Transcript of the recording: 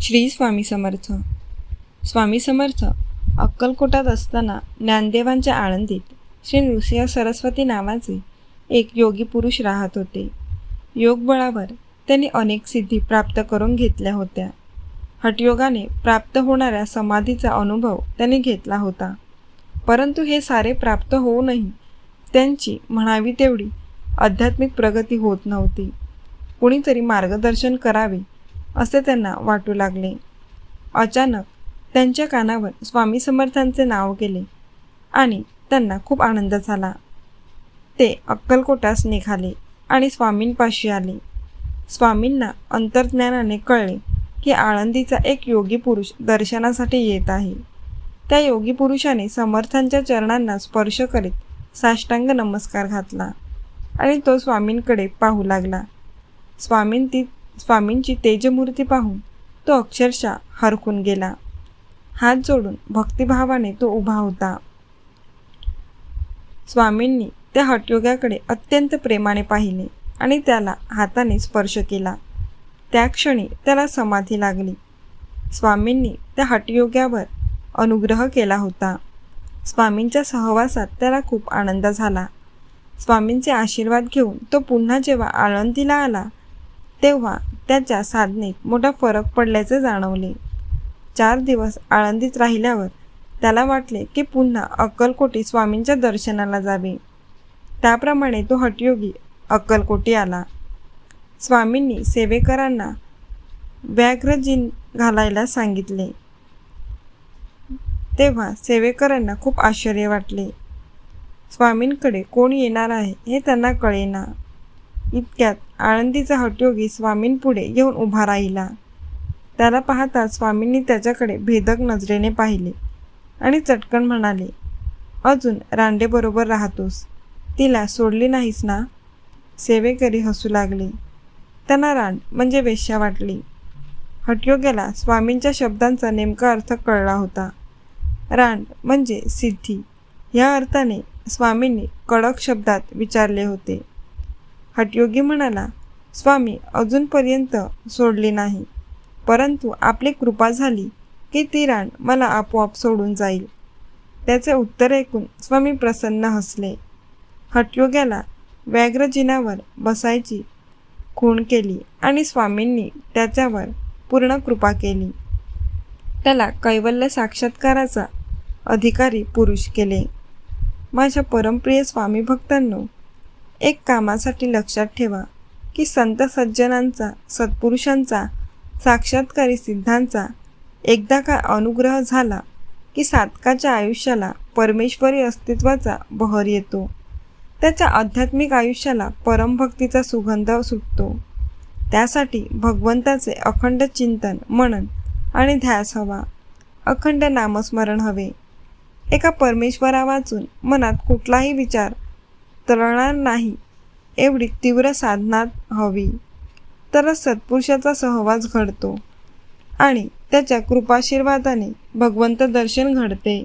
श्री स्वामी समर्थ. स्वामी समर्थ अक्कलकोटात असताना ज्ञानदेवांच्या आळंदीत श्री नृसिंह सरस्वती नावाचे एक योगी पुरुष राहत होते. योगबळावर त्यांनी अनेक सिद्धी प्राप्त करून घेतल्या होत्या. हटयोगाने प्राप्त होणाऱ्या समाधीचा अनुभव त्यांनी घेतला होता. परंतु हे सारे प्राप्त होऊनही त्यांची म्हणावी तेवढी आध्यात्मिक प्रगती होत नव्हती. कुणीतरी मार्गदर्शन करावे असे त्यांना वाटू लागले. अचानक त्यांच्या कानावर स्वामी समर्थांचे नाव गेले आणि त्यांना खूप आनंद झाला. ते अक्कलकोटास निघाले आणि स्वामींपाशी आले. स्वामींना अंतर्ज्ञानाने कळले की आळंदीचा एक योगी पुरुष दर्शनासाठी येत आहे. त्या योगी पुरुषाने समर्थांच्या चरणांना स्पर्श करीत साष्टांग नमस्कार घातला आणि तो स्वामींकडे पाहू लागला. स्वामींती स्वामींची तेजमूर्ती पाहून तो अक्षरशः हरकून गेला. हात जोडून भक्तिभावाने तो उभा होता. स्वामींनी त्या हटयोग्याकडे अत्यंत प्रेमाने पाहिले आणि त्याला हाताने स्पर्श केला. त्या क्षणी त्याला समाधी लागली. स्वामींनी त्या हटयोग्यावर अनुग्रह केला होता. स्वामींच्या सहवासात त्याला खूप आनंद झाला. स्वामींचे आशीर्वाद घेऊन तो पुन्हा जेव्हा आळंदीला आला तेव्हा त्याच्या साधनेत मोठा फरक पडल्याचे जाणवले. चार दिवस आळंदीत राहिल्यावर त्याला वाटले की पुन्हा अक्कलकोटी स्वामींच्या दर्शनाला जावे. त्याप्रमाणे तो हटयोगी अक्कलकोटी आला. स्वामींनी सेवेकरांना व्याघ्रजीन घालायला सांगितले. तेव्हा सेवेकरांना खूप आश्चर्य वाटले. स्वामींकडे कोण येणार आहे हे त्यांना कळेना. इतक्यात आळंदीचा हटयोगी स्वामींपुढे येऊन उभा राहिला. त्याला पाहता स्वामींनी त्याच्याकडे भेदक नजरेने पाहिले आणि चटकन म्हणाले अजून रांडेबरोबर राहतोस. तिला सोडली नाहीस ना? सेवेकरी हसू लागले. त्यांना रांड म्हणजे वेश्या वाटली. हटयोग्याला स्वामींच्या शब्दांचा नेमका अर्थ कळला होता. रांड म्हणजे सिद्धी. या अर्थाने स्वामींनी कडक शब्दात विचारले होते. हटयोगी म्हणाला स्वामी अजूनपर्यंत सोडली नाही. परंतु आपली कृपा झाली की ती रान मला आपोआप सोडून जाईल. त्याचे उत्तर ऐकून स्वामी प्रसन्न हसले. हटयोग्याला व्याघ्रजिनावर बसायची खूण केली आणि स्वामींनी त्याच्यावर पूर्ण कृपा केली. त्याला कैवल्य साक्षात्काराचा अधिकारी पुरुष केले. माझ्या परमप्रिय स्वामी भक्तांनो एक कामासाठी लक्षात ठेवा की संत सज्जनांचा सत्पुरुषांचा साक्षात्कारी सिद्धांचा एकदा का अनुग्रह झाला की साधकाच्या आयुष्याला परमेश्वरी अस्तित्वाचा बहर येतो. त्याच्या आध्यात्मिक आयुष्याला परमभक्तीचा सुगंध सुटतो. त्यासाठी भगवंताचे अखंड चिंतन मनन आणि ध्यास हवा. अखंड नामस्मरण हवे. एका परमेश्वरा वाचून मनात कुठलाही विचार तरणार नाही. एवढी तीव्र साधनात हवी. तरच सत्पुरुषाचा सहवास घडतो. आणि त्याच्या कृपाशीर्वादाने भगवंत दर्शन घडते.